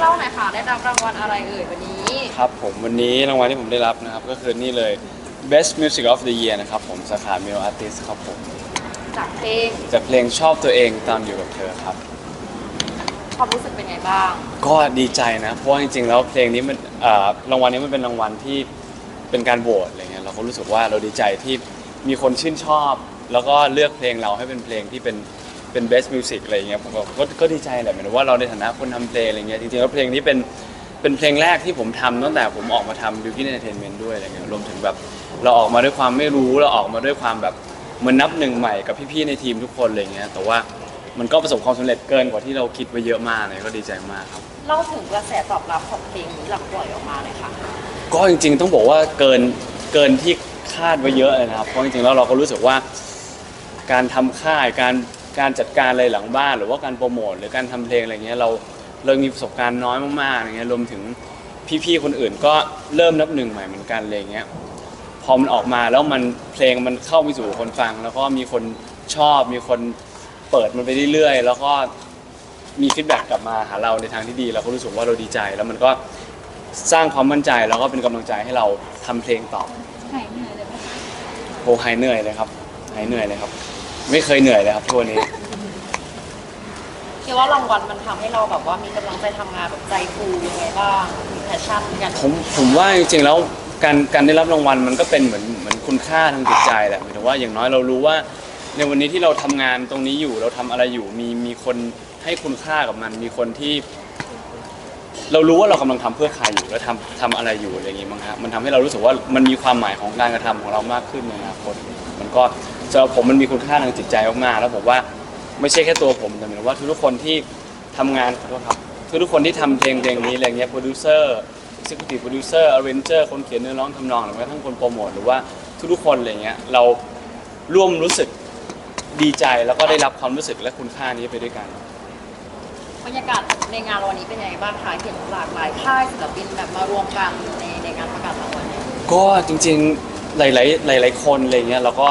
เล่าหน่อยค่ะ ได้รับรางวัลอะไรเอ่ยวันนี้ ครับผมวันนี้รางวัลที่ผมได้รับนะครับ ก็คือนี่เลย Best Music of the Year นะครับผมสาขา Male Artist ครับผมจากเพลงจากเพลงชอบตัวเองตอนอยู่กับเธอครับ ความรู้สึกเป็นไงบ้าง ก็ดีใจนะ เพราะว่าจริงๆ แล้วเพลงนี้มันเอ่อรางวัลนี้มันเป็นรางวัลที่เป็นการโหวตอะไรเงี้ยเราก็รู้สึกว่าเราดีใจที่มีคนชื่นชอบ แล้วก็เลือกเพลงเราให้เป็นเพลงที่เป็น เป็น best music อะไรเงี้ยผมก็ก็ก็ดีใจแหละหมายถึงว่าเราในฐานะคนทำเพลงอะไรเงี้ยจริงๆแล้วเพลงนี้เป็นเป็นเพลงแรกที่ผมทำตั้งแต่ผมออกมาทำ Beauty Entertainment ด้วยอะไรเงี้ยรวมถึงแบบเราออกมาด้วยความไม่รู้เราออกมาด้วยความแบบเหมันนับหนึ่งใหม่กับพี่ๆในทีมทุกคนอะไรเงี้ยแต่ว่ามันก็ประสบความสำเร็จเกินกว่าที่เราคิดไว้เยอะมากเลยก็ดีใจมากครับ เล่าถึงกระแสตอบรับของเพลงนี้หลังปล่อยออกมาเลยค่ะ ก็จริงๆต้องบอกว่าเกินเกินที่คาดไว้เยอะเลยนะครับเพราะจริงๆแล้วเราก็รู้สึกว่า การทำค่ายการ การจัดการอะไรหลังบ้าน หรือว่าการโปรโมทหรือการทำเพลงอะไรเงี้ยเราเรามีประสบการณ์น้อยมากๆอะไรเงี้ยรวมถึงพี่ๆคนอื่นก็เริ่มนับหนึ่งใหม่เหมือนกันอะไรเงี้ยพอมันออกมาแล้วมันเพลงมันเข้าไปสู่คนฟัง แล้วก็มีคนชอบมีคนเปิดมันไปเรื่อยๆแล้วก็มีฟีดแบ็กกลับมาหาเราในทางที่ดีเราก็รู้สึกว่าเราดีใจ แล้วมันก็สร้างความมั่นใจแล้วก็เป็นกำลังใจให้เราทำเพลงต่อหายเหนื่อยเลยไหมคะโอ้หายเหนื่อยเลยครับหายเหนื่อยเลยครับ ไม่เคยเหนื่อยเลยครับทุกวันนี้ คิดว่ารางวัลมันทำให้เราแบบว่ามีกำลังใจทำงานแบบใจฟูยังไงบ้างมีแพชชั่นในการผมผมว่าจริงๆแล้วการการได้รับรางวัลมันก็เป็นเหมือนเหมือนคุณค่าทางจิตใจแหละหมายถึงว่าอย่างน้อยเรารู้ว่า ในวันนี้ที่เราทำงานตรงนี้อยู่เราทำอะไรอยู่มีมีคนให้คุณค่ากับมัน มีคนที่ เรารู้ว่าเรากำลังทำเพื่อใครอยู่แล้วทำทำอะไรอยู่อะไรอย่างงี้มั้งครับมันทำให้เรารู้สึกว่ามันมีความหมายของการกระทำของเรามากขึ้นในอนาคตมันก็ สำหรับผมมันมีคุณค่าทางจิตใจมากๆแล้วผมว่าไม่ใช่แค่ตัวผมแต่หมายถึงว่าทุกๆคนที่ทำงานขอโทษครับทุกๆคนที่ทำเพลงเพลงนี้อะไรเงี้ยโปรดิวเซอร์ executive producer arranger คนเขียนเนื้อร้องทำนองหรือแม้กระทั่งคนโปรโมทหรือว่าทุกๆคนอะไรเงี้ยเราร่วมรู้สึกดีใจแล้วก็ได้รับความรู้สึกและคุณค่านี้ไปด้วยกัน บรรยากาศในงานวันนี้เป็นยังไงบ้างคะเห็นหลากหลายค่ายศิลปินแบบมารวมกันในในงานประกาศรางวัลเนี่ยก็จริงๆหลายๆหลาย ๆ คนอะไรเงี้ยเราก็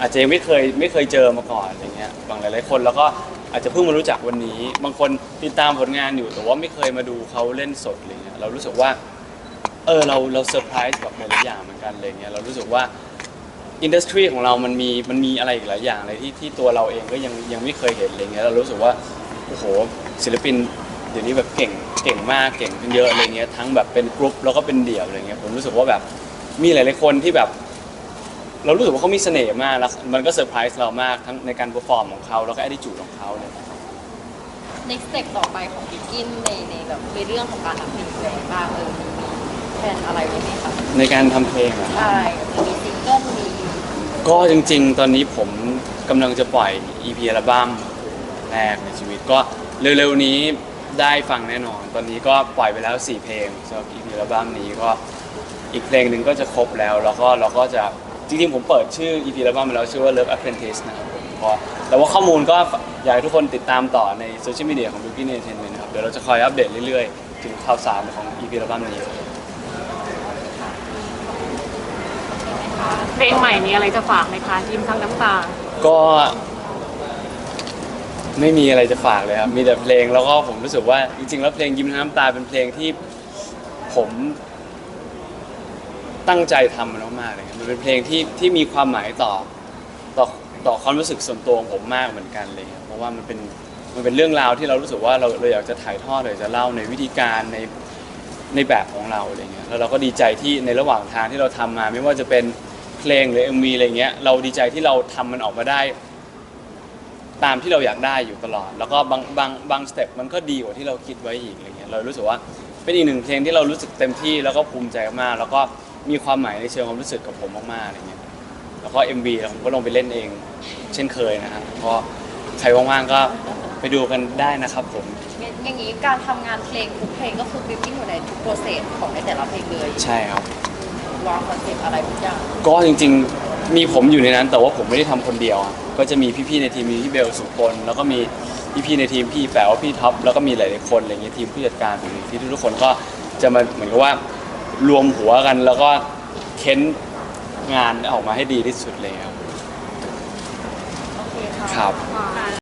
อาจจะยังไม่เคยไม่เคยเจอมาก่อนอะไรเงี้ยบางหลายๆคนแล้วก็อาจจะเพิ่งมารู้จักวันนี้ บางคนติดตามผลงานอยู่แต่ว่าไม่เคยมาดูเขาเล่นสดอะไรเงี้ยเรารู้สึกว่าเออเราเราเซอร์ไพรส์กับหลายๆอย่างเหมือนกันอะไรเงี้ยเรารู้สึกว่าอินดัสทรีของเรามันมีมันมีอะไรอีกหลายอย่างเลยที่ที่ตัวเราเองก็ยังยังไม่เคยเห็นอะไรเงี้ยเรารู้สึกว่าโอ้โหศิลปินเดี๋ยวนี้แบบเก่งเก่งมากเก่งขึ้นเยอะอะไรเงี้ยทั้งแบบเป็นกรุ๊ปแล้วก็เป็นเดี่ยวอะไรเงี้ยผมรู้สึกว่าแบบมีหลายๆคนที่แบบ เรารู้สึกว่าเขามีเสน่ห์มากแล้วมันก็เซอร์ไพรส์เรามากทั้งในการเปอร์ฟอร์มของเขาแล้วก็แอดดิจูดของเขาเลย next step ต่อไปของบิ๊กกินในในแบบในเรื่องของการทำเพลงอะไรบ้างเออมีมีแผนอะไรไว้ไหมคะในการทำเพลงอะใช่มีซิงเกิลมีก็จริงๆ ตอนนี้ผมกำลังจะปล่อย EP อัลบั้มแรกในชีวิตก็เร็วๆนี้ได้ฟังแน่นอน ตอนนี้ก็ปล่อยไปแล้ว 4 เพลงสำหรับ EP อัลบั้มนี้ก็อีกเพลงหนึ่งก็จะครบแล้ว แล้วก็เราก็จะ จริงๆ ผมเปิดชื่อ EP อัลบั้มไปแล้วชื่อว่า Love Apprentice นะครับผมก็แต่ว่าข้อมูลก็อยากให้ทุกคนติดตามต่อในโซเชียลมีเดียของ b o o k i n Entertainment นะครับ เดี๋ยวเราจะคอยอัปเดตเรื่อยๆ ถึงข่าวสารของ EP อัลบั้มนี้ เพลงใหม่นี้อะไรจะฝากไหมคะยิ้มทั้งน้ำตา ก็ไม่มีอะไรจะฝากเลยครับ มีแต่เพลงแล้วก็ผมรู้สึกว่าจริงๆ แล้วเพลงยิ้มทั้งน้ำตาเป็นเพลงที่ผม ตั้งใจทำมันมากๆเลยครับมันเป็นเพลงที่ที่มีความหมายต่อต่อต่อความรู้สึกส่วนตัวของผมมากเหมือนกันเลยครับเพราะว่ามันเป็นมันเป็นเรื่องราวที่เรารู้สึกว่าเราเราอยากจะถ่ายทอดเลยจะเล่าในวิธีการในในแบบของเราอะไรเงี้ยแล้วเราก็ดีใจที่ในระหว่างทางที่เราทำมา ไม่ว่าจะเป็นเพลงหรือ MV อะไรเงี้ยเราดีใจที่เราทำมันออกมาได้ ตามที่เราอยากได้อยู่ตลอด แล้วก็บางบางบางสเต็ปมันก็ดีกว่าที่เราคิดไว้อีกอะไรเงี้ยเรารู้สึกว่าเป็นอีกหนึ่งเพลงที่เรารู้สึกเต็มที่แล้วก็ภูมิใจมาก แล้วก็ มีความหมายในเชิงความรู้สึกกับผมมากๆอะไรเงี้ยแล้วก็ MV ผมก็ลงไปเล่นเอง เช่นเคยนะฮะก็ใครว่างๆก็ไปดูกันได้นะครับผม อย่างนี้การทำงานเพลงทุกเพลงก็คือบิ๊กกินอยู่ในทุกโปรเซสของในแต่ละเพลงเลยใช่ครับ วางคอนเซ็ปต์อะไรทุกอย่างก็จริงๆมีผมอยู่ในนั้น แต่ว่าผมไม่ได้ทำคนเดียวอะก็จะมีพี่ๆในทีมมีพี่เบลสุพลแล้วก็มีพี่ๆในทีมพี่แป๋วพี่ท็อปแล้วก็มีหลายๆคนอะไรเงี้ยทีมผู้จัดการผมอีกที่ทุกๆคนก็จะมาเหมือนกับว่า รวมหัวกันแล้วก็เค้นงานออกมาให้ดีที่สุดเลยครับ โอเคค่ะครับอ่า